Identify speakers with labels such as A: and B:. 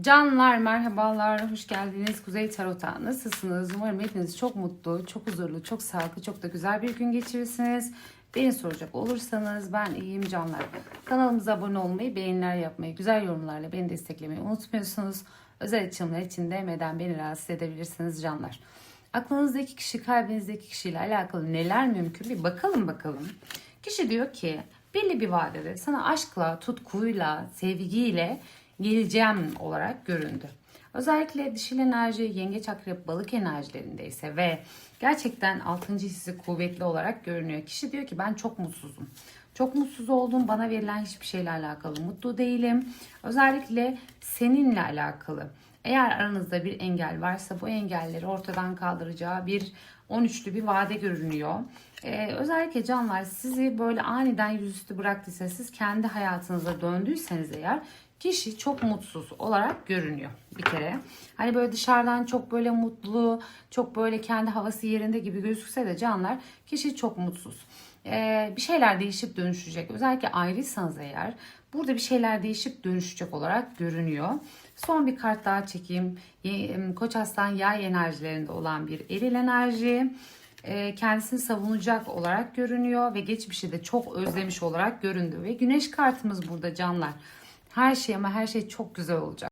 A: Canlar merhabalar, hoş geldiniz. Kuzey Tarot'a nasılsınız? Umarım hepiniz çok mutlu, çok huzurlu, çok sağlıklı, çok da güzel bir gün geçirirsiniz. Beni soracak olursanız ben iyiyim canlar. Kanalımıza abone olmayı, beğeniler yapmayı, güzel yorumlarla beni desteklemeyi unutmuyorsunuz. Özel açılımlar için demeden beni rahatsız edebilirsiniz canlar. Aklınızdaki kişi, kalbinizdeki kişiyle alakalı neler mümkün bir bakalım bakalım. Kişi diyor ki belli bir vadede sana aşkla, tutkuyla, sevgiyle geleceğim olarak göründü. Özellikle dişil enerji, yengeç, akrep, balık enerjilerindeyse ve gerçekten altıncı hissi kuvvetli olarak görünüyor. Kişi diyor ki ben çok mutsuzum. Çok mutsuz oldum. Bana verilen hiçbir şeyle alakalı mutlu değilim. Özellikle seninle alakalı. Eğer aranızda bir engel varsa bu engelleri ortadan kaldıracağı bir 13'lü bir vade görünüyor. Ee, özellikle canlar sizi böyle aniden yüzüstü bıraktıysa siz kendi hayatınıza döndüyseniz eğer kişi çok mutsuz olarak görünüyor bir kere. Hani böyle dışarıdan çok böyle mutlu, çok böyle kendi havası yerinde gibi gözükse de canlar kişi çok mutsuz. Ee, bir şeyler değişip dönüşecek. Özellikle ayrıysanız eğer burada bir şeyler değişip dönüşecek olarak görünüyor. Son bir kart daha çekeyim. Koç Aslan yay enerjilerinde olan bir eril enerji. Ee, kendisini savunacak olarak görünüyor ve geçmişi de çok özlemiş olarak göründü. Ve güneş kartımız burada canlar. Her şey ama her şey çok güzel olacak.